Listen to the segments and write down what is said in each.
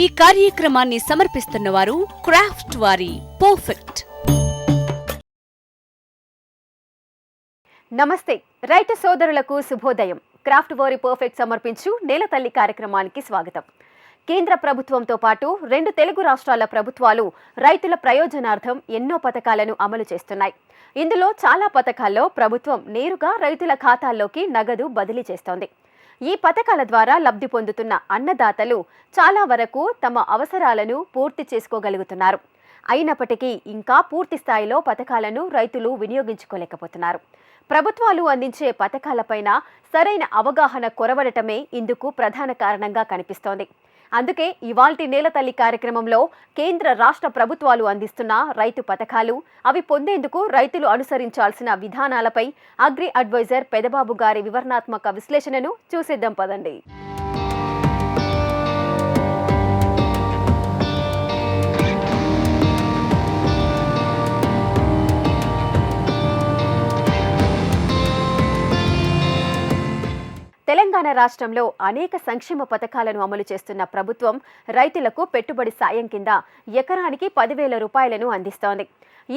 ఈ కార్యక్రమాన్ని సమర్పిస్తున్న వారు క్రాఫ్ట్ వారి పర్ఫెక్ట్ నమస్తే. రైతు సోదరులకు శుభోదయం. క్రాఫ్ట్ వారి పర్ఫెక్ట్ సమర్పించు నేల తల్లి కార్యక్రమానికి స్వాగతం. కేంద్ర ప్రభుత్వంతో పాటు రెండు తెలుగు రాష్ట్రాల ప్రభుత్వాలు రైతుల ప్రయోజనార్థం ఎన్నో పథకాలను అమలు చేస్తున్నాయి. ఇందులో చాలా పథకాల్లో ప్రభుత్వం నేరుగా రైతుల ఖాతాల్లోకి నగదు బదిలీ చేస్తోంది. ఈ పథకాల ద్వారా లబ్ధి పొందుతున్న అన్నదాతలు చాలా వరకు తమ అవసరాలను పూర్తి చేసుకోగలుగుతున్నారు. అయినప్పటికీ ఇంకా పూర్తి స్థాయిలో పథకాలను రైతులు వినియోగించుకోలేకపోతున్నారు. ప్రభుత్వాలు అందించే పథకాలపైన సరైన అవగాహన కొరవడటమే ఇందుకు ప్రధాన కారణంగా కనిపిస్తోంది. అందుకే ఇవాల్టి నేల తల్లి కార్యక్రమంలో కేంద్ర రాష్ట్ర ప్రభుత్వాలు అందిస్తున్న రైతు పథకాలు అవి పొందేందుకు రైతులు అనుసరించాల్సిన విధానాలపై అగ్రి అడ్వైజర్ పెదబాబు గారి వివరణాత్మక విశ్లేషణను చూసేద్దాం పదండి. తెలంగాణ రాష్ట్రంలో అనేక సంక్షేమ పథకాలను అమలు చేస్తున్న ప్రభుత్వం రైతులకు పెట్టుబడి సాయం కింద ఎకరానికి పదివేల రూపాయలను అందిస్తోంది.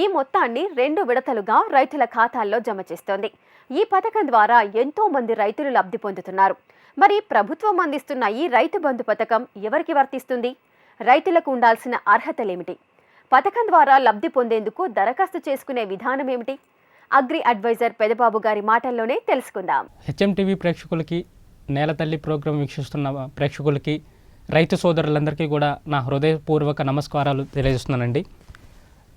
ఈ మొత్తాన్ని రెండు విడతలుగా రైతుల ఖాతాల్లో జమ చేస్తోంది. ఈ పథకం ద్వారా ఎంతో మంది రైతులు లబ్ధి పొందుతున్నారు. మరి ప్రభుత్వం అందిస్తున్న ఈ రైతు బంధు పథకం ఎవరికి వర్తిస్తుంది? రైతులకు ఉండాల్సిన అర్హతలేమిటి పథకం ద్వారా లబ్ధి పొందేందుకు దరఖాస్తు చేసుకునే విధానం ఏమిటి? అగ్రి అడ్వైజర్ పెదబాబు గారి మాటల్లోనే తెలుసుకుందాం. హెచ్ఎంటీవీ ప్రేక్షకులకి నేల తల్లి ప్రోగ్రాం వీక్షిస్తున్న ప్రేక్షకులకి రైతు సోదరులందరికీ కూడా నా హృదయపూర్వక నమస్కారాలు తెలియజేస్తున్నానండి.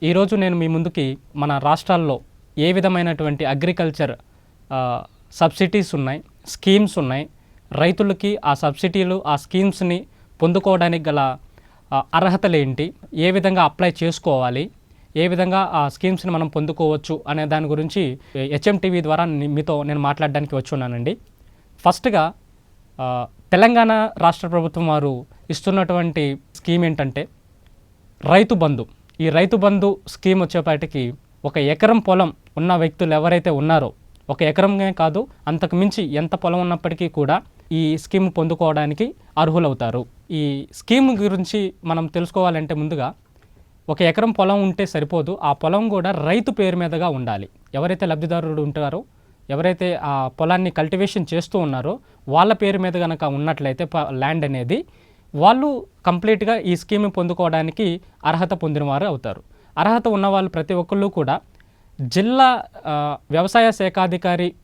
ఈరోజు నేను మీ ముందుకి మన రాష్ట్రాల్లో ఏ విధమైనటువంటి అగ్రికల్చర్ సబ్సిడీస్ ఉన్నాయి స్కీమ్స్ ఉన్నాయి రైతులకి ఆ సబ్సిడీలు ఆ స్కీమ్స్ని పొందుకోవడానికి గల అర్హతలు ఏంటి ఏ విధంగా అప్లై చేసుకోవాలి ఏ విధంగా ఆ స్కీమ్స్ని మనం పొందుకోవచ్చు అనే దాని గురించి హెచ్ఎంటీవీ ద్వారా మీతో నేను మాట్లాడడానికి వచ్చి ఉన్నానండి. ఫస్ట్గా తెలంగాణ రాష్ట్ర ప్రభుత్వం వారు ఇస్తున్నటువంటి స్కీమ్ ఏంటంటే రైతు బంధు. ఈ రైతు బంధు స్కీమ్ వచ్చేపాటికి ఒక ఎకరం పొలం ఉన్న వ్యక్తులు ఎవరైతే ఉన్నారో ఒక ఎకరంగా కాదు అంతకు మించి ఎంత పొలం ఉన్నప్పటికీ కూడా ఈ స్కీమ్ పొందుకోవడానికి అర్హులవుతారు. ఈ స్కీమ్ గురించి మనం తెలుసుకోవాలంటే ముందుగా ఒక ఎకరం పొలం ఉంటే సరిపోదు. ఆ పొలం కూడా రైతు పేరు మీదుగా ఉండాలి. ఎవరైతే లబ్ధిదారుడు ఉంటారో ఎవరైతే ఆ పొలాన్ని కల్టివేషన్ చేస్తూ ఉన్నారో వాళ్ళ పేరు మీద కనుక ఉన్నట్లయితే ప- ల్యాండ్ అనేది వాళ్ళు కంప్లీట్గా ఈ స్కీమ్ పొందుకోవడానికి అర్హత పొందినవారు అవుతారు. అర్హత ఉన్నవాళ్ళు ప్రతి ఒక్కళ్ళు కూడా జిల్లా వ్యవసాయ శాఖాధికారి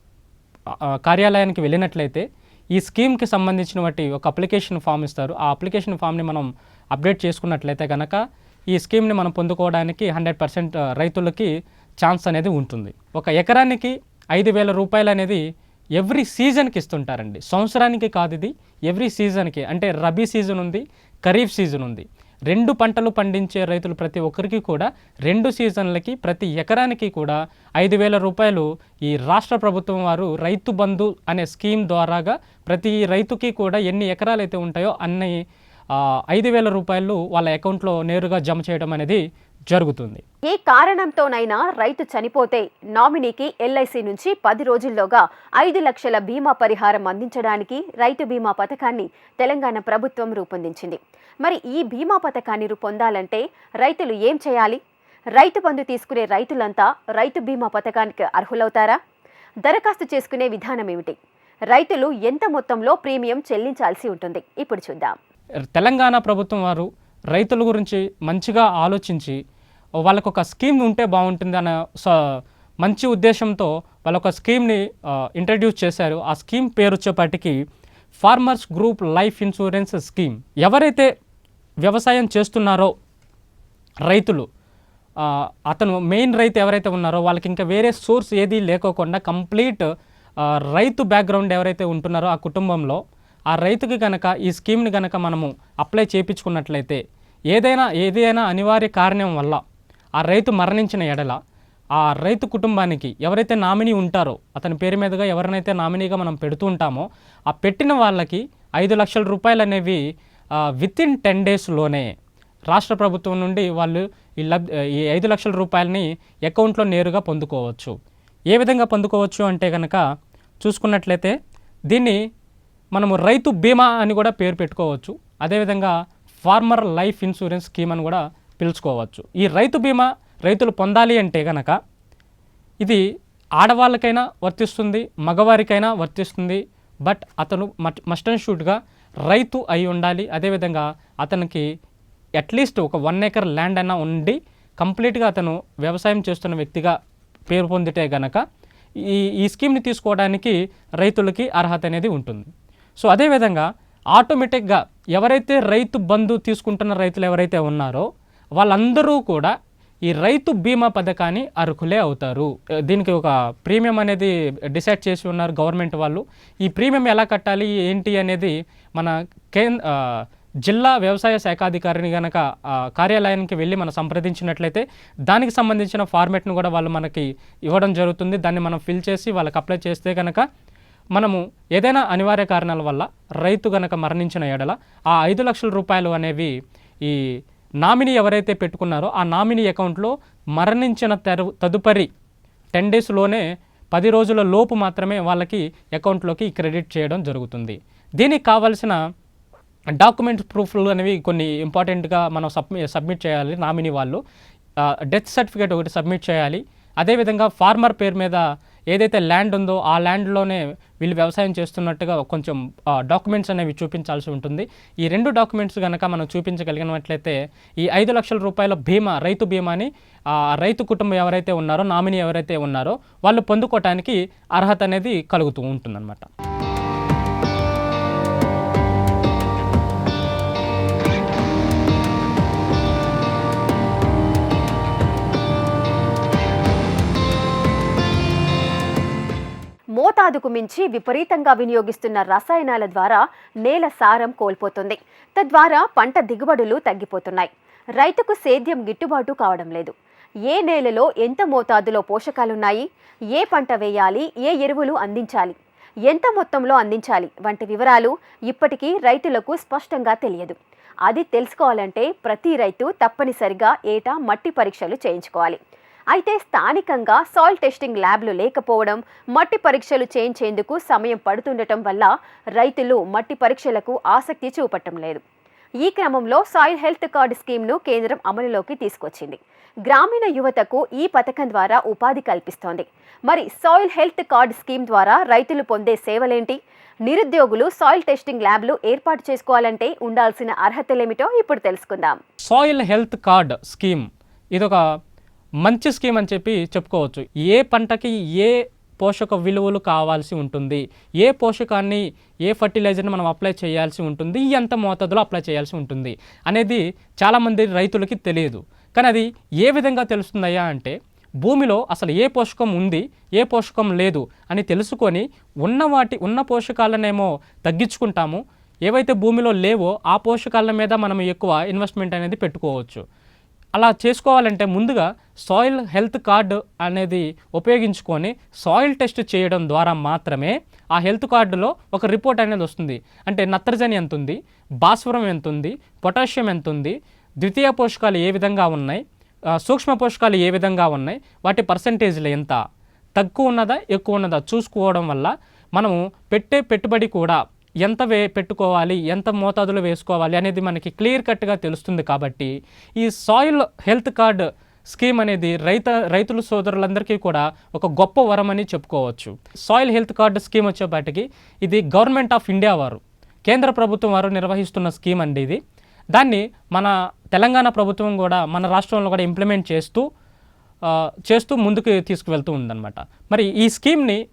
కార్యాలయానికి వెళ్ళినట్లయితే ఈ స్కీమ్కి సంబంధించిన వాటి ఒక అప్లికేషన్ ఫామ్ ఇస్తారు. ఆ అప్లికేషన్ ఫామ్ని మనం అప్డేట్ చేసుకున్నట్లయితే కనుక ఈ స్కీమ్ని మనం పొందుకోవడానికి హండ్రెడ్ పర్సెంట్ రైతులకి ఛాన్స్ అనేది ఉంటుంది. ఒక ఎకరానికి ఐదు వేల రూపాయలు అనేది ఎవ్రీ సీజన్కి ఇస్తుంటారండి. సంవత్సరానికి కాదు ఇది ఎవ్రీ సీజన్కి. అంటే రబీ సీజన్ ఉంది ఖరీఫ్ సీజన్ ఉంది. రెండు పంటలు పండించే రైతులు ప్రతి ఒక్కరికి కూడా రెండు సీజన్లకి ప్రతి ఎకరానికి కూడా ఐదు వేల రూపాయలు ఈ రాష్ట్ర ప్రభుత్వం వారు రైతు బంధు అనే స్కీమ్ ద్వారాగా ప్రతి రైతుకి కూడా ఎన్ని ఎకరాలు అయితే ఉంటాయో అన్ని ఐదు వేల రూపాయలు వాళ్ళ అకౌంట్లో నేరుగా జమ చేయడం అనేది జరుగుతుంది. ఏ కారణంతోనైనా రైతు చనిపోతే నామినీకి ఎల్ఐసి నుంచి పది రోజుల్లోగా ఐదు లక్షల బీమా పరిహారం అందించడానికి రైతు బీమా పథకాన్ని తెలంగాణ ప్రభుత్వం రూపొందించింది. మరి ఈ బీమా పథకాన్ని పొందాలంటే రైతులు ఏం చేయాలి? రైతు బంధు తీసుకునే రైతులంతా రైతు బీమా పథకానికి అర్హులవుతారా? దరఖాస్తు చేసుకునే విధానం ఏమిటి? రైతులు ఎంత మొత్తంలో ప్రీమియం చెల్లించాల్సి ఉంటుంది? ఇప్పుడు చూద్దాం. తెలంగాణ ప్రభుత్వం వారు రైతుల గురించి మంచిగా ఆలోచించి వాళ్ళకు ఒక స్కీమ్ ఉంటే బాగుంటుంది అన్న స- మంచి ఉద్దేశంతో వాళ్ళొక స్కీమ్ని ఇంట్రడ్యూస్ చేశారు. ఆ స్కీమ్ పేరు వచ్చేపాటికి farmers group life insurance scheme. ఎవరైతే వ్యవసాయం చేస్తున్నారో రైతులు అతను మెయిన్ రైతు ఎవరైతే ఉన్నారో వాళ్ళకి ఇంకా వేరే సోర్స్ ఏది లేకోకుండా కంప్లీట్ రైతు బ్యాక్గ్రౌండ్ ఎవరైతే ఉంటున్నారో ఆ కుటుంబంలో ఆ రైతుకి కనుక ఈ స్కీమ్ని కనుక మనము అప్లై చేయించుకున్నట్లయితే ఏదైనా ఏదైనా అనివార్య కారణం వల్ల ఆ రైతు మరణించిన ఎడల ఆ రైతు కుటుంబానికి ఎవరైతే నామినీ ఉంటారో అతని పేరు మీదుగా ఎవరినైతే నామినీగా మనం పెడుతూ ఉంటామో ఆ పెట్టిన వాళ్ళకి ఐదు లక్షల రూపాయలు అనేవి విత్ ఇన్ టెన్ డేస్లోనే రాష్ట్ర ప్రభుత్వం నుండి వాళ్ళు ఈ లబ్ ఈ ఐదు లక్షల రూపాయలని అకౌంట్లో నేరుగా పొందుకోవచ్చు. ఏ విధంగా పొందుకోవచ్చు అంటే కనుక చూసుకున్నట్లయితే దీన్ని మనము రైతు బీమా అని కూడా పేరు పెట్టుకోవచ్చు. అదేవిధంగా ఫార్మర్ లైఫ్ ఇన్సూరెన్స్ స్కీమ్ అని కూడా పిలుచుకోవచ్చు. ఈ రైతు బీమా రైతులు పొందాలి అంటే కనుక ఇది ఆడవాళ్ళకైనా వర్తిస్తుంది మగవారికైనా వర్తిస్తుంది. బట్ అతను మస్ట్ అండ్ షూట్గా రైతు అయి ఉండాలి. అదేవిధంగా అతనికి అట్లీస్ట్ ఒక వన్ ఏకర్ ల్యాండ్ అయినా ఉండి కంప్లీట్గా అతను వ్యవసాయం చేస్తున్న వ్యక్తిగా పేరు పొందితే గనక ఈ ఈ స్కీమ్ని తీసుకోవడానికి రైతులకి అర్హత అనేది ఉంటుంది. సో అదేవిధంగా ఆటోమేటిక్గా ఎవరైతే రైతు బంధు తీసుకుంటున్న రైతులు ఎవరైతే ఉన్నారో వాళ్ళందరూ కూడా ఈ రైతు బీమా పథకాన్ని అర్హులే అవుతారు. దీనికి ఒక ప్రీమియం అనేది డిసైడ్ చేసి ఉన్నారు గవర్నమెంట్ వాళ్ళు. ఈ ప్రీమియం ఎలా కట్టాలి ఏంటి అనేది మన కేంద్ర జిల్లా వ్యవసాయ శాఖాధికారిని కనుక కార్యాలయానికి వెళ్ళి మనం సంప్రదించినట్లయితే దానికి సంబంధించిన ఫార్మేట్ను కూడా వాళ్ళు మనకి ఇవ్వడం జరుగుతుంది. దాన్ని మనం ఫిల్ చేసి వాళ్ళకి అప్లై చేస్తే కనుక మనము ఏదైనా అనివార్య కారణాల వల్ల రైతు గనక మరణించిన ఎడల ఆ ఐదు లక్షల రూపాయలు అనేవి ఈ నామినీ ఎవరైతే పెట్టుకున్నారో ఆ నామినీ అకౌంట్లో మరణించిన తెరు తదుపరి టెన్ డేస్లోనే పది రోజుల లోపు మాత్రమే వాళ్ళకి అకౌంట్లోకి క్రెడిట్ చేయడం జరుగుతుంది. దీనికి కావలసిన డాక్యుమెంట్ ప్రూఫ్లు అనేవి కొన్ని ఇంపార్టెంట్గా మనం సబ్మి సబ్మిట్ చేయాలి నామినీ వాళ్ళు. డెత్ సర్టిఫికేట్ ఒకటి సబ్మిట్ చేయాలి. అదేవిధంగా ఫార్మర్ పేరు మీద ఏదైతే ల్యాండ్ ఉందో ఆ ల్యాండ్లోనే వీళ్ళు వ్యవసాయం చేస్తున్నట్టుగా కొంచెం డాక్యుమెంట్స్ అనేవి చూపించాల్సి ఉంటుంది. ఈ రెండు డాక్యుమెంట్స్ కనుక మనం చూపించగలిగినట్లయితే ఈ ఐదు లక్షల రూపాయల బీమా రైతు బీమాని ఆ రైతు కుటుంబం ఎవరైతే ఉన్నారో నామినీ ఎవరైతే ఉన్నారో వాళ్ళు పొందుకోవటానికి అర్హత అనేది కలుగుతూ ఉంటుందన్నమాట. మోతాదుకు మించి విపరీతంగా వినియోగిస్తున్న రసాయనాల ద్వారా నేల సారం కోల్పోతుంది. తద్వారా పంట దిగుబడులు తగ్గిపోతున్నాయి. రైతుకు సేద్యం గిట్టుబాటు కావడం లేదు. ఏ నేలలో ఎంత మోతాదులో పోషకాలున్నాయి? ఏ పంట వేయాలి? ఏ ఎరువులు అందించాలి? ఎంత మొత్తంలో అందించాలి? వంటి వివరాలు ఇప్పటికీ రైతులకు స్పష్టంగా తెలియదు. అది తెలుసుకోవాలంటే ప్రతి రైతు తప్పనిసరిగా ఏటా మట్టి పరీక్షలు చేయించుకోవాలి. అయితే స్థానికంగా సాయిల్ టెస్టింగ్ ల్యాబ్లు లేకపోవడం మట్టి పరీక్షలు చేయించేందుకు సమయం పడుతుండటం వల్ల రైతులు మట్టి పరీక్షలకు ఆసక్తి చూపటం లేదు. ఈ క్రమంలో సాయిల్ హెల్త్ కార్డు స్కీమ్ను కేంద్రం అమలులోకి తీసుకొచ్చింది. గ్రామీణ యువతకు ఈ పథకం ద్వారా ఉపాధి కల్పిస్తోంది. మరి సాయిల్ హెల్త్ కార్డు స్కీమ్ ద్వారా రైతులు పొందే సేవలేంటి? నిరుద్యోగులు సాయిల్ టెస్టింగ్ ల్యాబ్లు ఏర్పాటు చేసుకోవాలంటే ఉండాల్సిన అర్హతలేమిటో ఇప్పుడు తెలుసుకుందాం. సాయిల్ హెల్త్ కార్డ్ స్కీమ్ ఇదొక మంచి స్కీమ్ అని చెప్పి చెప్పుకోవచ్చు. ఏ పంటకి ఏ పోషక విలువలు కావాల్సి ఉంటుంది? ఏ పోషకాన్ని ఏ ఫర్టిలైజర్ని మనం అప్లై చేయాల్సి ఉంటుంది? ఎంత మోతాదులో అప్లై చేయాల్సి ఉంటుంది అనేది చాలామంది రైతులకి తెలియదు. కానీ అది ఏ విధంగా తెలుస్తుందయ్యా అంటే భూమిలో అసలు ఏ పోషకం ఉంది ఏ పోషకం లేదు అని తెలుసుకొని ఉన్న వాటి ఉన్న పోషకాలనేమో తగ్గించుకుంటాము. ఏవైతే భూమిలో లేవో ఆ పోషకాల మీద మనం ఎక్కువ ఇన్వెస్ట్మెంట్ అనేది పెట్టుకోవచ్చు. అలా చేసుకోవాలంటే ముందుగా సాయిల్ హెల్త్ కార్డు అనేది ఉపయోగించుకొని సాయిల్ టెస్ట్ చేయడం ద్వారా మాత్రమే ఆ హెల్త్ కార్డులో ఒక రిపోర్ట్ అనేది వస్తుంది. అంటే నత్రజని ఎంత ఉంది? భాస్వరం ఎంత ఉంది? పొటాషియం ఎంత ఉంది? ద్వితీయ పోషకాలు ఏ విధంగా ఉన్నాయి? సూక్ష్మ పోషకాలు ఏ విధంగా ఉన్నాయి? వాటి పర్సంటేజ్లు ఎంత? తక్కువ ఉన్నదా? ఎక్కువ ఉన్నదా? చూసుకోవడం వల్ల మనము పెట్టే పెట్టుబడి కూడా ఎంత వే పెట్టుకోవాలి ఎంత మోతాదులో వేసుకోవాలి అనేది మనకి క్లియర్ కట్గా తెలుస్తుంది కాబట్టి ఈ సాయిల్ హెల్త్ కార్డ్ స్కీమ్ అనేది రైత రైతుల సోదరులందరికీ కూడా ఒక గొప్ప వరం అని చెప్పుకోవచ్చు. సాయిల్ హెల్త్ కార్డు స్కీమ్ వచ్చేపాటికి ఇది గవర్నమెంట్ ఆఫ్ ఇండియా వారు కేంద్ర ప్రభుత్వం వారు నిర్వహిస్తున్న స్కీమ్ అండి ఇది. దాన్ని మన తెలంగాణ ప్రభుత్వం కూడా మన రాష్ట్రంలో కూడా ఇంప్లిమెంట్ చేస్తూ చేస్తూ ముందుకు తీసుకువెళ్తూ ఉందన్నమాట. మరి ఈ స్కీమ్ని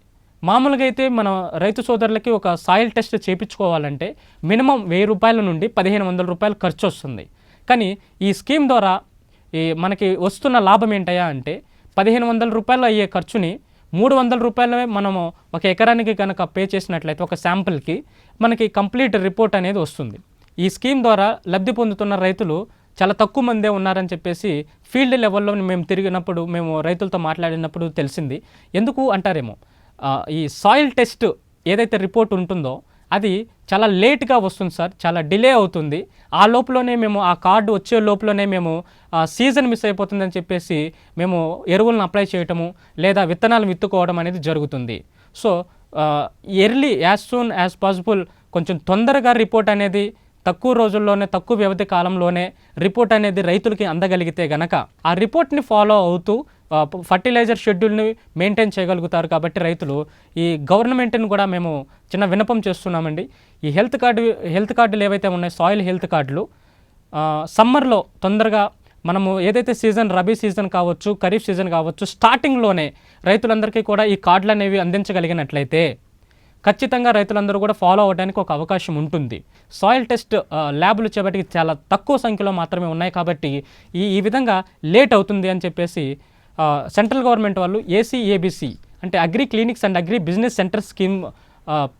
మామూలుగా అయితే మన రైతు సోదరులకి ఒక సాయిల్ టెస్ట్ చేయించుకోవాలంటే మినిమం వెయ్యి రూపాయల నుండి పదిహేను వందల రూపాయలు ఖర్చు వస్తుంది. కానీ ఈ స్కీమ్ ద్వారా ఈ మనకి వస్తున్న లాభం ఏంటయ్యా అంటే పదిహేను వందల రూపాయలు అయ్యే ఖర్చుని మూడు వందల రూపాయలే మనము ఒక ఎకరానికి కనుక పే చేసినట్లయితే ఒక శాంపుల్కి మనకి కంప్లీట్ రిపోర్ట్ అనేది వస్తుంది. ఈ స్కీమ్ ద్వారా లబ్ధి పొందుతున్న రైతులు చాలా తక్కువ మందే ఉన్నారని చెప్పేసి ఫీల్డ్ లెవెల్లో మేము తిరిగినప్పుడు మేము రైతులతో మాట్లాడినప్పుడు తెలిసింది. ఎందుకు అంటారేమో? ఈ సాయిల్ టెస్ట్ ఏదైతే రిపోర్ట్ ఉంటుందో అది చాలా లేట్గా వస్తుంది సార్ చాలా డిలే అవుతుంది. ఆ లోపలనే మేము ఆ కార్డు వచ్చే లోపలనే మేము సీజన్ మిస్ అయిపోతుందని చెప్పేసి మేము ఎరువులను అప్లై చేయటము లేదా విత్తనాలు విత్తుకోవడం అనేది జరుగుతుంది. So early as soon as possible కొంచెం తొందరగా రిపోర్ట్ అనేది తక్కువ రోజుల్లోనే తక్కువ వ్యవధి కాలంలోనే రిపోర్ట్ అనేది రైతులకి అందగలిగితే గనక ఆ రిపోర్ట్ని ఫాలో అవుతూ ఫర్టిలైజర్ షెడ్యూల్ని మెయింటైన్ చేయగలుగుతారు కాబట్టి రైతులు ఈ గవర్నమెంట్ని కూడా మేము చిన్న విన్నపం చేస్తున్నామండి. ఈ హెల్త్ కార్డు హెల్త్ కార్డులు ఏవైతే ఉన్నాయో సాయిల్ హెల్త్ కార్డులు సమ్మర్లో తొందరగా మనము ఏదైతే సీజన్ రబీ సీజన్ కావచ్చు ఖరీఫ్ సీజన్ కావచ్చు స్టార్టింగ్లోనే రైతులందరికీ కూడా ఈ కార్డులు అనేవి అందించగలిగినట్లయితే ఖచ్చితంగా రైతులందరూ కూడా ఫాలో అవ్వడానికి ఒక అవకాశం ఉంటుంది. సాయిల్ టెస్ట్ ల్యాబ్లు ల్యాబులు చేపట్టి చాలా తక్కువ సంఖ్యలో మాత్రమే ఉన్నాయి కాబట్టి ఈ ఈ విధంగా లేట్ అవుతుంది అని చెప్పేసి సెంట్రల్ గవర్నమెంట్ వాళ్ళు ఏసీఏబిసి అంటే agri clinics and agri business centre scheme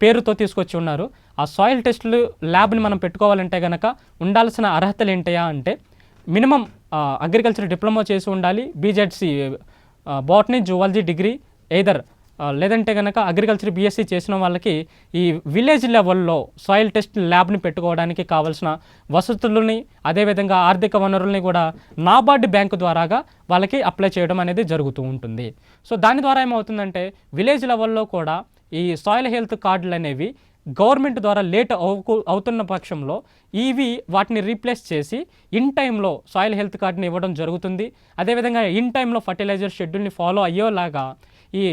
పేరుతో తీసుకొచ్చి ఉన్నారు. ఆ సాయిల్ టెస్టులు ల్యాబ్ని మనం పెట్టుకోవాలంటే కనుక ఉండాల్సిన అర్హతలు ఏంటయా అంటే మినిమం అగ్రికల్చర్ డిప్లొమా చేసి ఉండాలి. BZC botany zoology degree either లేదంటే కనుక అగ్రికల్చర్ బీఎస్సీ చేసిన వాళ్ళకి ఈ విలేజ్ లెవెల్లో సాయిల్ టెస్ట్ ల్యాబ్ని పెట్టుకోవడానికి కావాల్సిన వసతులని అదేవిధంగా ఆర్థిక వనరుల్ని కూడా నాబార్డ్ బ్యాంకు ద్వారాగా వాళ్ళకి అప్లై చేయడం అనేది జరుగుతూ ఉంటుంది. సో దాని ద్వారా ఏమవుతుందంటే విలేజ్ లెవెల్లో కూడా ఈ సాయిల్ హెల్త్ కార్డులు అనేవి గవర్నమెంట్ ద్వారా లేట్ అవు అవుతున్న పక్షంలో ఇవి వాటిని రీప్లేస్ చేసి ఇన్ టైంలో సాయిల్ హెల్త్ కార్డుని ఇవ్వడం జరుగుతుంది. అదేవిధంగా ఇన్ టైంలో ఫర్టిలైజర్ షెడ్యూల్ని ఫాలో అయ్యేలాగా ఈ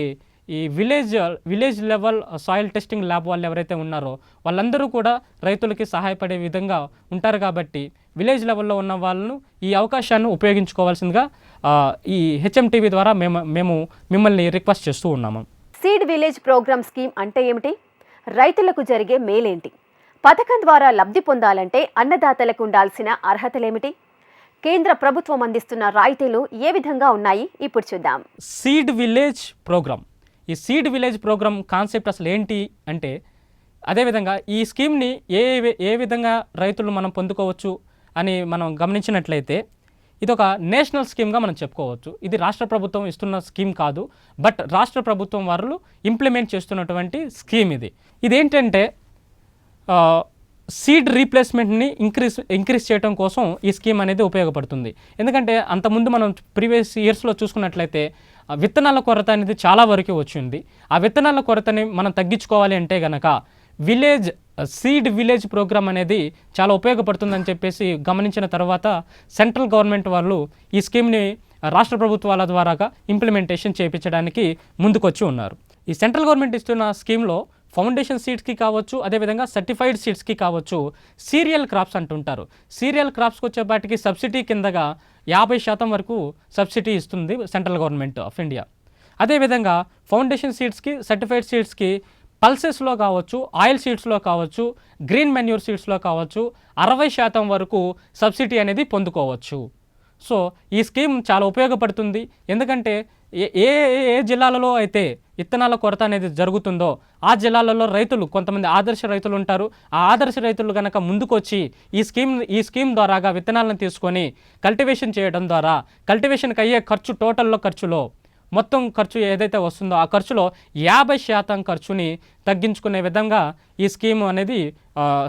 ఈ village village level soil testing lab వాళ్ళు ఎవరైతే ఉన్నారో వాళ్ళందరూ కూడా రైతులకి సహాయపడే విధంగా ఉంటారు కాబట్టి విలేజ్ లెవెల్లో ఉన్న వాళ్ళను ఈ అవకాశాన్ని ఉపయోగించుకోవాల్సిందిగా ఈ హెచ్ఎంటీవీ ద్వారా మేము మేము మిమ్మల్ని రిక్వెస్ట్ చేస్తూ ఉన్నాము. సీడ్ విలేజ్ ప్రోగ్రామ్ స్కీమ్ అంటే ఏమిటి? రైతులకు జరిగే మేలేంటి? పథకం ద్వారా లబ్ధి పొందాలంటే అన్నదాతలకు ఉండాల్సిన అర్హతలేమిటి? కేంద్ర ప్రభుత్వం అందిస్తున్న రాయితీలు ఏ విధంగా ఉన్నాయి? ఇప్పుడు చూద్దాం. సీడ్ విలేజ్ ప్రోగ్రామ్ ఈ సీడ్ విలేజ్ ప్రోగ్రామ్ కాన్సెప్ట్ అసలు ఏంటి అంటే అదేవిధంగా ఈ స్కీమ్ని ఏ ఏ విధంగా రైతులు మనం పొందుకోవచ్చు అని మనం గమనించినట్లయితే ఇది ఒక నేషనల్ స్కీమ్గా మనం చెప్పుకోవచ్చు. ఇది రాష్ట్ర ప్రభుత్వం ఇస్తున్న స్కీమ్ కాదు బట్ రాష్ట్ర ప్రభుత్వం వారు ఇంప్లిమెంట్ చేస్తున్నటువంటి స్కీమ్ ఇది. ఇదేంటంటే సీడ్ రీప్లేస్మెంట్ని ఇంక్రీస్ ఇంక్రీజ్ చేయడం కోసం ఈ స్కీమ్ అనేది ఉపయోగపడుతుంది. ఎందుకంటే అంతకుముందు మనం ప్రీవియస్ ఇయర్స్లో చూసుకున్నట్లయితే విత్తనాల కొరత అనేది చాలా వరకు వచ్చింది. ఆ విత్తనాల కొరతని మనం తగ్గించుకోవాలి అంటే గనక విలేజ్ సీడ్ విలేజ్ ప్రోగ్రామ్ అనేది చాలా ఉపయోగపడుతుందని చెప్పేసి గమనించిన తర్వాత సెంట్రల్ గవర్నమెంట్ వాళ్ళు ఈ స్కీమ్ని రాష్ట్ర ప్రభుత్వాల ద్వారాగా ఇంప్లిమెంటేషన్ చేయించడానికి ముందుకొచ్చి ఉన్నారు. ఈ సెంట్రల్ గవర్నమెంట్ ఇస్తున్న స్కీమ్లో ఫౌండేషన్ సీడ్స్కి కావచ్చు అదేవిధంగా సర్టిఫైడ్ సీడ్స్కి కావచ్చు సీరియల్ క్రాప్స్ అంటుంటారు. సీరియల్ క్రాప్స్కి వచ్చేపాటికి సబ్సిడీ కిందగా యాభై శాతం వరకు సబ్సిడీ ఇస్తుంది సెంట్రల్ గవర్నమెంట్ ఆఫ్ ఇండియా. అదేవిధంగా ఫౌండేషన్ సీడ్స్కి సర్టిఫైడ్ సీడ్స్కి పల్సెస్లో కావచ్చు ఆయిల్ సీడ్స్లో కావచ్చు గ్రీన్ మెన్యూర్ సీడ్స్లో కావచ్చు అరవై శాతం వరకు సబ్సిడీ అనేది పొందుకోవచ్చు. సో ఈ స్కీమ్ చాలా ఉపయోగపడుతుంది. ఎందుకంటే ఏ ఏ ఏ- ఏ జిల్లాలలో అయితే విత్తనాల కొరత అనేది జరుగుతుందో ఆ జిల్లాలలో రైతులు కొంతమంది ఆదర్శ రైతులు ఉంటారు. ఆ ఆదర్శ రైతులు కనుక ముందుకొచ్చి ఈ స్కీమ్ ఈ స్కీమ్ ద్వారాగా విత్తనాలను తీసుకొని కల్టివేషన్ చేయడం ద్వారా కల్టివేషన్కి అయ్యే ఖర్చు టోటల్లో ఖర్చులో మొత్తం ఖర్చు ఏదైతే వస్తుందో ఆ ఖర్చులో యాభై శాతం ఖర్చుని తగ్గించుకునే విధంగా ఈ స్కీమ్ అనేది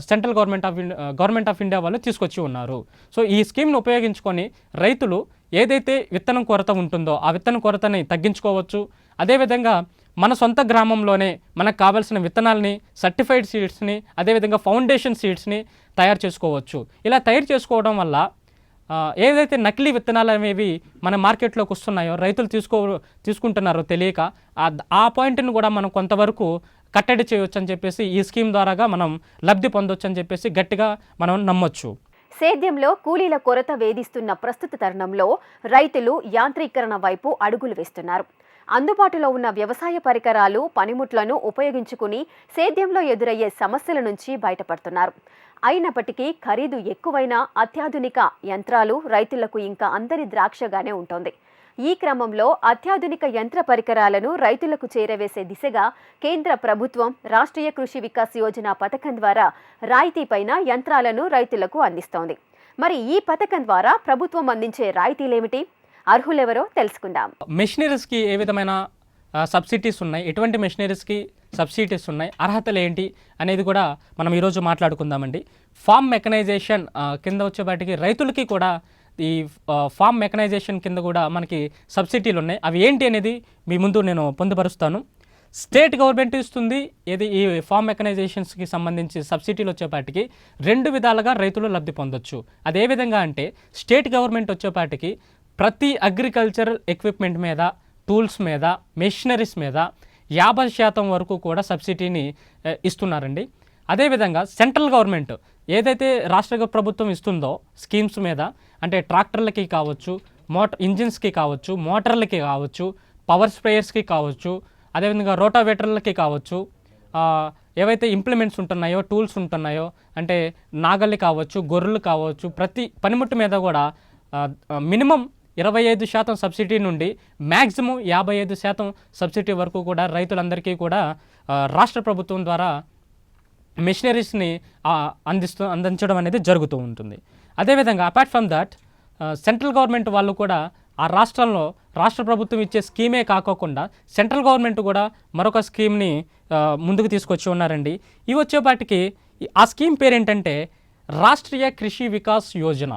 central government of government of India వాళ్ళు తీసుకొచ్చి ఉన్నారు. సో ఈ స్కీమ్ను ఉపయోగించుకొని రైతులు ఏదైతే విత్తనం కొరత ఉంటుందో ఆ విత్తనం కొరతని తగ్గించుకోవచ్చు. అదేవిధంగా మన సొంత గ్రామంలోనే మనకు కావాల్సిన విత్తనాలని సర్టిఫైడ్ సీడ్స్ని అదేవిధంగా ఫౌండేషన్ సీడ్స్ని తయారు చేసుకోవచ్చు. ఇలా తయారు చేసుకోవడం వల్ల ఏదైతే నకిలీ విత్తనాలు అనేవి మన మార్కెట్లోకి వస్తున్నాయో రైతులు తీసుకో తీసుకుంటున్నారో తెలియక ఆ- పాయింట్ని కూడా మనం కొంతవరకు కట్టడి చేయవచ్చు అని చెప్పేసి ఈ స్కీమ్ ద్వారాగా మనం లబ్ధి పొందొచ్చు అని చెప్పేసి గట్టిగా మనం నమ్మొచ్చు. సేద్యంలో కూలీల కొరత వేధిస్తున్న ప్రస్తుత తరుణంలో రైతులు యాంత్రీకరణ వైపు అడుగులు వేస్తున్నారు. అందుబాటులో ఉన్న వ్యవసాయ పరికరాలు పనిముట్లను ఉపయోగించుకుని సేద్యంలో ఎదురయ్యే సమస్యల నుంచి బయటపడుతున్నారు. అయినప్పటికీ ఖరీదు ఎక్కువైన అత్యాధునిక యంత్రాలు రైతులకు ఇంకా అందరి ద్రాక్షగానే ఉంటుంది. ఈ క్రమంలో అత్యాధునిక యంత్ర పరికరాలను రైతులకు చేరవేసే దిశగా కేంద్ర ప్రభుత్వం రాష్ట్రీయ కృషి వికాస్ యోజన పథకం ద్వారా రాయితీపైన యంత్రాలను రైతులకు అందిస్తోంది. మరి ఈ పథకం ద్వారా ప్రభుత్వం అందించే రాయితీలేమిటి? అర్హులెవరో తెలుసుకుందాం. మెషినరీస్కి ఏ విధమైన సబ్సిడీస్ ఉన్నాయి. ఎటువంటి మెషినరీస్కి సబ్సిడీస్ ఉన్నాయి? అర్హతలు ఏంటి అనేది కూడా మనం ఈరోజు మాట్లాడుకుందామండి. ఫామ్ మెకనైజేషన్ కింద వచ్చేపాటికి రైతులకి కూడా ఈ ఫామ్ మెకనైజేషన్ కింద కూడా మనకి సబ్సిడీలు ఉన్నాయి. అవి ఏంటి అనేది మీ ముందు నేను పొందుపరుస్తాను. స్టేట్ గవర్నమెంట్ ఇస్తుంది. ఇది ఈ ఫామ్ మెకనైజేషన్స్కి సంబంధించి సబ్సిడీలు వచ్చేపాటికి రెండు విధాలుగా రైతులు లబ్ధి పొందొచ్చు. అదే విధంగా అంటే స్టేట్ గవర్నమెంట్ వచ్చేపాటికి ప్రతి అగ్రికల్చరల్ ఎక్విప్మెంట్ మీద టూల్స్ మీద మెషినరీస్ మీద యాభై శాతం వరకు కూడా సబ్సిడీని ఇస్తున్నారండి. అదేవిధంగా సెంట్రల్ గవర్నమెంట్ ఏదైతే రాష్ట్ర ప్రభుత్వం ఇస్తుందో స్కీమ్స్ మీద అంటే ట్రాక్టర్లకి కావచ్చు మోటార్ ఇంజిన్స్కి కావచ్చు మోటార్లకి కావచ్చు పవర్ స్ప్రేయర్స్కి కావచ్చు అదేవిధంగా రోటావేటర్లకి కావచ్చు ఏవైతే ఇంప్లిమెంట్స్ ఉంటున్నాయో టూల్స్ ఉంటున్నాయో అంటే నాగళ్ళు కావచ్చు గొర్రెలు కావచ్చు ప్రతి పనిముట్టు మీద కూడా మినిమం ఇరవై ఐదు శాతం సబ్సిడీ నుండి మ్యాక్సిమం యాభై ఐదు శాతం సబ్సిడీ వరకు కూడా రైతులందరికీ కూడా రాష్ట్ర ప్రభుత్వం ద్వారా మిషనరీస్ని అందిస్తూ అందించడం అనేది జరుగుతూ ఉంటుంది. అదేవిధంగా apart from that central government వాళ్ళు కూడా ఆ రాష్ట్రంలో రాష్ట్ర ప్రభుత్వం ఇచ్చే స్కీమే కాకోకుండా సెంట్రల్ గవర్నమెంట్ కూడా మరొక స్కీమ్ని ముందుకు తీసుకొచ్చి ఉన్నారండి. ఇవి వచ్చేపాటికి ఆ స్కీమ్ పేరేంటంటే రాష్ట్రీయ కృషి వికాస్ యోజన.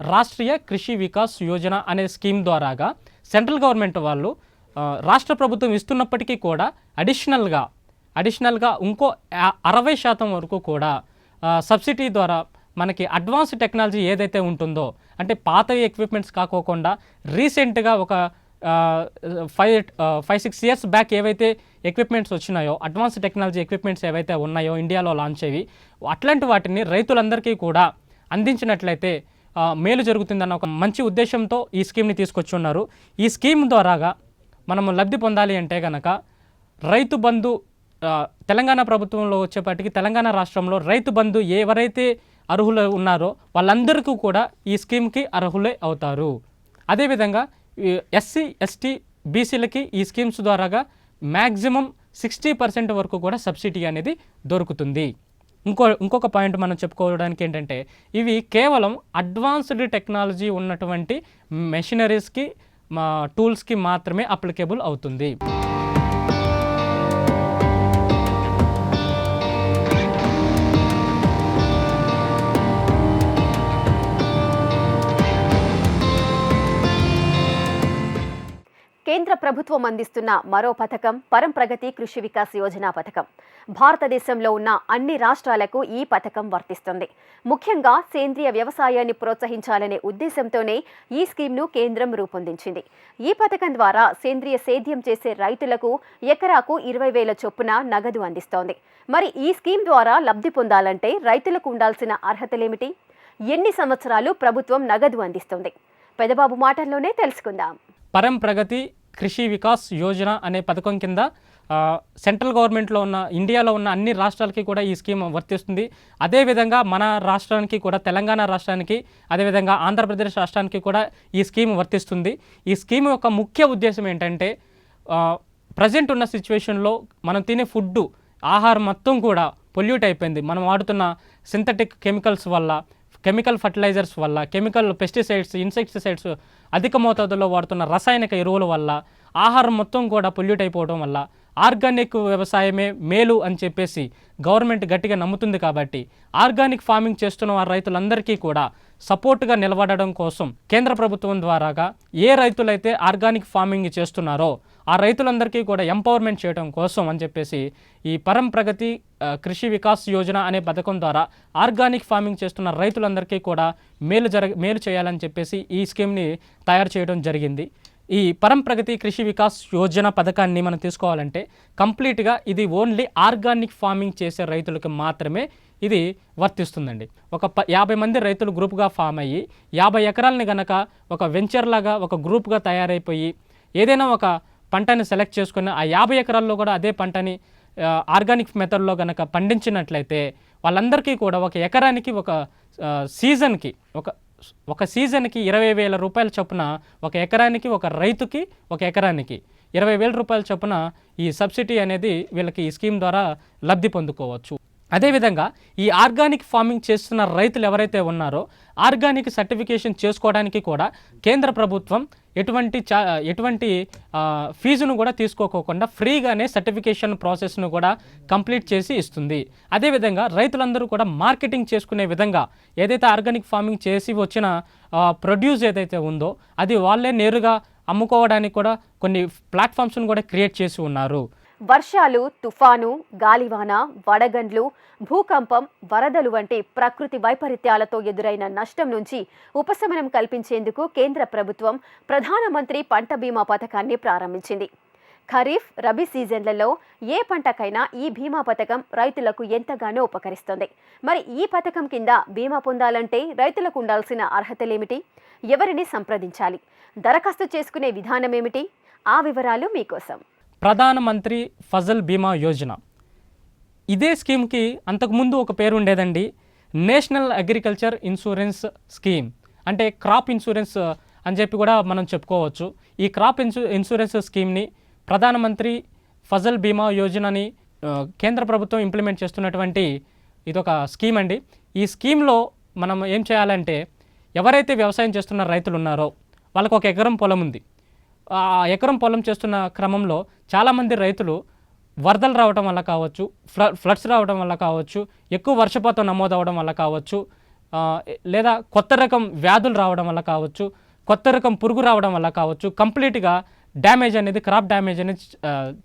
రాష్ట్రీయ కృషి వికాస్ యోజన అనే స్కీమ్ ద్వారాగా సెంట్రల్ గవర్నమెంట్ వాళ్ళు రాష్ట్ర ప్రభుత్వం ఇస్తున్నప్పటికీ కూడా అడిషనల్గా అడిషనల్గా ఇంకో అరవై శాతం వరకు కూడా సబ్సిడీ ద్వారా మనకి అడ్వాన్స్ టెక్నాలజీ ఏదైతే ఉంటుందో అంటే పాత ఎక్విప్మెంట్స్ కాకోకుండా రీసెంట్గా ఒక five five six years back ఏవైతే ఎక్విప్మెంట్స్ వచ్చినాయో అడ్వాన్స్ టెక్నాలజీ ఎక్విప్మెంట్స్ ఏవైతే ఉన్నాయో ఇండియాలో లాంచ్ అయ్యి అట్లాంటి వాటిని రైతులందరికీ కూడా అందించినట్లయితే మేలు జరుగుతుందన్న ఒక మంచి ఉద్దేశంతో ఈ స్కీమ్ని తీసుకొచ్చి ఉన్నారు ఈ స్కీమ్ ద్వారాగా మనము లబ్ధి పొందాలి అంటే కనుక రైతు బంధు తెలంగాణ ప్రభుత్వంలో వచ్చేపాటికి తెలంగాణ రాష్ట్రంలో రైతు బంధు ఎవరైతే అర్హులు ఉన్నారో వాళ్ళందరికీ కూడా ఈ స్కీమ్కి అర్హులే అవుతారు. అదేవిధంగా ఎస్సీ ఎస్టీ బీసీలకి ఈ స్కీమ్స్ ద్వారాగా మ్యాక్సిమం సిక్స్టీ పర్సెంట్ వరకు కూడా సబ్సిడీ అనేది దొరుకుతుంది. ఇంకో ఇంకొక పాయింట్ మనం చెప్పుకోవడానికి ఏంటంటే ఇవి కేవలం అడ్వాన్స్డ్ టెక్నాలజీ ఉన్నటువంటి మెషినరీస్కి మా టూల్స్కి మాత్రమే అప్లికేబుల్ అవుతుంది. కేంద్ర ప్రభుత్వం అందిస్తున్న మరో పథకం పరంప్రగతి కృషి వికాస్ యోజన పథకం. భారతదేశంలో ఉన్న అన్ని రాష్ట్రాలకు ఈ పథకం వర్తిస్తుంది. ముఖ్యంగా సేంద్రియ వ్యవసాయాన్ని ప్రోత్సహించాలనే ఉద్దేశంతోనే ఈ స్కీమ్ను కేంద్రం రూపొందించింది. ఈ పథకం ద్వారా సేంద్రియ సేద్యం చేసే రైతులకు ఎకరాకు ఇరవై వేల చొప్పున నగదు అందిస్తోంది. మరి ఈ స్కీమ్ ద్వారా లబ్ధి పొందాలంటే రైతులకు ఉండాల్సిన అర్హతలేమిటి? ఎన్ని సంవత్సరాలు ప్రభుత్వం నగదు అందిస్తుంది? పెదబాబు మాటల్లోనే తెలుసుకుందాం. పరం ప్రగతి కృషి వికాస్ యోజన అనే పథకం కింద సెంట్రల్ గవర్నమెంట్లో ఉన్న ఇండియాలో ఉన్న అన్ని రాష్ట్రాలకి కూడా ఈ స్కీమ్ వర్తిస్తుంది. అదేవిధంగా మన రాష్ట్రానికి కూడా తెలంగాణ రాష్ట్రానికి అదేవిధంగా ఆంధ్రప్రదేశ్ రాష్ట్రానికి కూడా ఈ స్కీమ్ వర్తిస్తుంది. ఈ స్కీమ్ యొక్క ముఖ్య ఉద్దేశం ఏంటంటే ప్రజెంట్ ఉన్న సిచ్యువేషన్లో మనం తినే ఫుడ్ ఆహారం మొత్తం కూడా పొల్యూట్ అయిపోయింది. మనం వాడుతున్న సింథటిక్ కెమికల్స్ వల్ల కెమికల్ ఫర్టిలైజర్స్ వల్ల కెమికల్ పెస్టిసైడ్స్ ఇన్సెక్టిసైడ్స్ అధిక మోతాదులో వాడుతున్న రసాయనిక ఎరువుల వల్ల ఆహారం మొత్తం కూడా పొల్యూట్ అయిపోవడం వల్ల ఆర్గానిక్ వ్యవసాయమే మేలు అని చెప్పేసి గవర్నమెంట్ గట్టిగా నమ్ముతుంది కాబట్టి ఆర్గానిక్ ఫార్మింగ్ చేస్తున్న వారి రైతులందరికీ కూడా సపోర్ట్గా నిలబడడం కోసం కేంద్ర ప్రభుత్వం ద్వారాగా ఏ రైతులైతే ఆర్గానిక్ ఫార్మింగ్ చేస్తున్నారో ఆ రైతులందరికీ కూడా ఎంపవర్మెంట్ చేయడం కోసం అని చెప్పేసి ఈ పరం ప్రగతి కృషి వికాస్ యోజన అనే పథకం ద్వారా ఆర్గానిక్ ఫార్మింగ్ చేస్తున్న రైతులందరికీ కూడా మేలు జరగ మేలు చేయాలని చెప్పేసి ఈ స్కీమ్ని తయారు చేయడం జరిగింది. ఈ పరంప్రగతి కృషి వికాస్ యోజన పథకాన్ని మనం తీసుకోవాలంటే కంప్లీట్గా ఇది ఓన్లీ ఆర్గానిక్ ఫార్మింగ్ చేసే రైతులకు మాత్రమే ఇది వర్తిస్తుందండి. ఒక ప యాభై మంది రైతులు గ్రూప్గా ఫామ్ అయ్యి యాభై ఎకరాలని గనక ఒక వెంచర్ లాగా ఒక గ్రూప్గా తయారైపోయి ఏదైనా ఒక పంటని సెలెక్ట్ చేసుకుని ఆ యాభై ఎకరాల్లో కూడా అదే పంటని ఆర్గానిక్ మెథడ్లో కనుక పండించినట్లయితే వాళ్ళందరికీ కూడా ఒక ఎకరానికి ఒక సీజన్కి ఒక ఒక సీజన్కి ఇరవై వేల రూపాయల చొప్పున ఒక ఎకరానికి ఒక రైతుకి ఒక ఎకరానికి ఇరవై వేల రూపాయల చొప్పున ఈ సబ్సిడీ అనేది వీళ్ళకి ఈ స్కీమ్ ద్వారా లబ్ధి పొందుకోవచ్చు. అదేవిధంగా ఈ ఆర్గానిక్ ఫార్మింగ్ చేస్తున్న రైతులు ఎవరైతే ఉన్నారో ఆర్గానిక్ సర్టిఫికేషన్ చేసుకోవడానికి కూడా కేంద్ర ప్రభుత్వం ఎటువంటి చా ఎటువంటి ఫీజును కూడా తీసుకోకోకుండా ఫ్రీగానే సర్టిఫికేషన్ ప్రాసెస్ను కూడా కంప్లీట్ చేసి ఇస్తుంది. అదేవిధంగా రైతులందరూ కూడా మార్కెటింగ్ చేసుకునే విధంగా ఏదైతే ఆర్గానిక్ ఫార్మింగ్ చేసి వచ్చిన ప్రొడ్యూస్ ఏదైతే ఉందో అది వాళ్ళే నేరుగా అమ్ముకోవడానికి కూడా కొన్ని ప్లాట్ఫామ్స్ను కూడా క్రియేట్ చేసి ఉన్నారు. వర్షాలు తుఫాను గాలివాన వడగండ్లు భూకంపం వరదలు వంటి ప్రకృతి వైపరీత్యాలతో ఎదురైన నష్టం నుంచి ఉపశమనం కల్పించేందుకు కేంద్ర ప్రభుత్వం ప్రధానమంత్రి పంట బీమా పథకాన్ని ప్రారంభించింది. ఖరీఫ్ రబీ సీజన్లలో ఏ పంటకైనా ఈ బీమా పథకం రైతులకు ఎంతగానో ఉపకరిస్తుంది. మరి ఈ పథకం కింద బీమా పొందాలంటే రైతులకు ఉండాల్సిన అర్హతలేమిటి? ఎవరిని సంప్రదించాలి? దరఖాస్తు చేసుకునే విధానం ఏమిటి ఆ వివరాలు మీకోసం. ప్రధానమంత్రి ఫజల్ బీమా యోజన. ఇదే స్కీమ్కి అంతకుముందు ఒక పేరు ఉండేదండి నేషనల్ అగ్రికల్చర్ ఇన్సూరెన్స్ స్కీమ్. అంటే క్రాప్ ఇన్సూరెన్స్ అని చెప్పి కూడా మనం చెప్పుకోవచ్చు. ఈ క్రాప్ ఇన్సూ ఇన్సూరెన్స్ స్కీమ్ని ప్రధానమంత్రి ఫజల్ బీమా యోజనని కేంద్ర ప్రభుత్వం ఇంప్లిమెంట్ చేస్తున్నటువంటి ఇదొక స్కీమ్ అండి. ఈ స్కీమ్లో మనం ఏం చేయాలంటే ఎవరైతే వ్యవసాయం చేస్తున్న రైతులు ఉన్నారో వాళ్ళకు ఒక ఎకరం పొలం ఉంది. ఎకరం పొలం చేస్తున్న క్రమంలో చాలామంది రైతులు వరదలు రావడం వల్ల కావచ్చు ఫ్ల ఫ్లడ్స్ రావడం వల్ల కావచ్చు ఎక్కువ వర్షపాతం నమోదవడం వల్ల కావచ్చు లేదా కొత్త రకం వ్యాధులు రావడం వల్ల కావచ్చు కొత్త రకం పురుగు రావడం వల్ల కావచ్చు కంప్లీట్గా డ్యామేజ్ అనేది క్రాప్ డ్యామేజ్ అనేది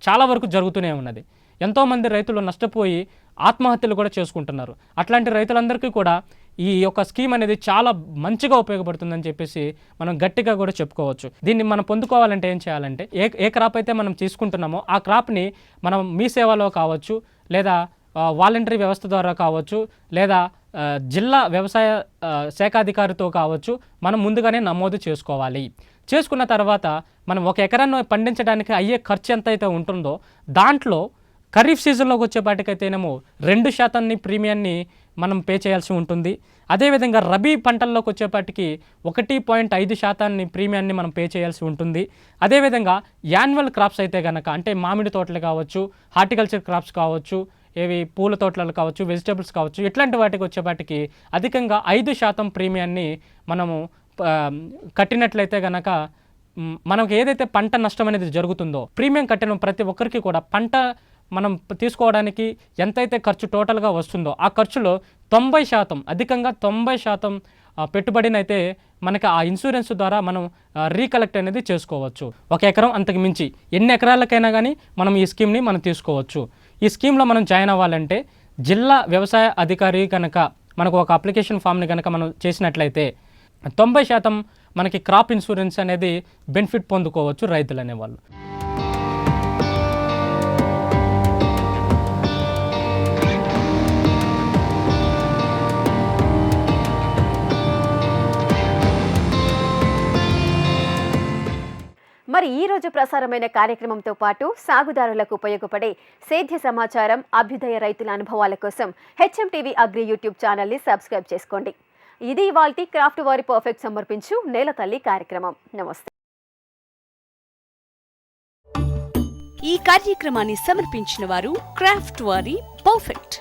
చాలా వరకు జరుగుతూనే ఉన్నది. ఎంతోమంది రైతులు నష్టపోయి ఆత్మహత్యలు కూడా చేసుకుంటున్నారు. అట్లాంటి రైతులందరికీ కూడా ఈ యొక్క స్కీమ్ అనేది చాలా మంచిగా ఉపయోగపడుతుందని చెప్పేసి మనం గట్టిగా కూడా చెప్పుకోవచ్చు. దీన్ని మనం పొందుకోవాలంటే ఏం చేయాలంటే ఏ ఏ క్రాప్ అయితే మనం తీసుకుంటున్నామో ఆ క్రాప్ని మనం మీ సేవలో కావచ్చు లేదా వాలంటరీ వ్యవస్థ ద్వారా కావచ్చు లేదా జిల్లా వ్యవసాయ శాఖాధికారితో కావచ్చు మనం ముందుగానే నమోదు చేసుకోవాలి. చేసుకున్న తర్వాత మనం ఒక ఎకరాన్ని పండించడానికి అయ్యే ఖర్చు ఎంత అయితే ఉంటుందో దాంట్లో ఖరీఫ్ సీజన్లోకి వచ్చేపాటికైతేనేమో రెండు శాతాన్ని ప్రీమియాన్ని మనం పే చేయాల్సి ఉంటుంది. అదేవిధంగా రబీ పంటల్లోకి వచ్చేపాటికి ఒకటి పాయింట్ ఐదు శాతాన్ని ప్రీమియాన్ని మనం పే చేయాల్సి ఉంటుంది. అదేవిధంగా యాన్యువల్ క్రాప్స్ అయితే కనుక అంటే మామిడి తోటలు కావచ్చు హార్టికల్చర్ క్రాప్స్ కావచ్చు ఏవి పూల తోటలు కావచ్చు వెజిటేబుల్స్ కావచ్చు ఇట్లాంటి వాటికి వచ్చేపాటికి అధికంగా ఐదు శాతం ప్రీమియాన్ని మనము కట్టినట్లయితే కనుక మనకు ఏదైతే పంట నష్టం అనేది జరుగుతుందో ప్రీమియం కట్టిన ప్రతి ఒక్కరికి కూడా పంట మనం తీసుకోవడానికి ఎంతైతే ఖర్చు టోటల్గా వస్తుందో ఆ ఖర్చులో తొంభై శాతం అధికంగా తొంభై శాతం పెట్టుబడినైతే మనకి ఆ ఇన్సూరెన్స్ ద్వారా మనం రీకలెక్ట్ అనేది చేసుకోవచ్చు. ఒక ఎకరం అంతకు మించి ఎన్ని ఎకరాలకైనా కానీ మనం ఈ స్కీమ్ని మనం తీసుకోవచ్చు. ఈ స్కీమ్లో మనం జాయిన్ అవ్వాలంటే జిల్లా వ్యవసాయ అధికారి కనుక మనకు ఒక అప్లికేషన్ ఫామ్ని కనుక మనం చేసినట్లయితే తొంభై శాతం మనకి క్రాప్ ఇన్సూరెన్స్ అనేది బెనిఫిట్ పొందుకోవచ్చు రైతులు అనేవాళ్ళు మరి ఈ రోజు ప్రసారమైన కార్యక్రమంతో పాటు సాగుదారులకు ఉపయోగపడే సేద్య సమాచారం అభ్యుదయ రైతుల అనుభవాల కోసం హెచ్ఎం టీవీ అగ్రి యూట్యూబ్ ఛానల్ని సబ్స్క్రైబ్ చేసుకోండి. ఇది ఇవాల్టి క్రాఫ్ట్ వారి పర్ఫెక్ట్ సమర్పించు నేల తల్లి కార్యక్రమం. నమస్తే. ఈ కార్యక్రమాన్ని సమర్పించిన వారు క్రాఫ్ట్ వారి పర్ఫెక్ట్.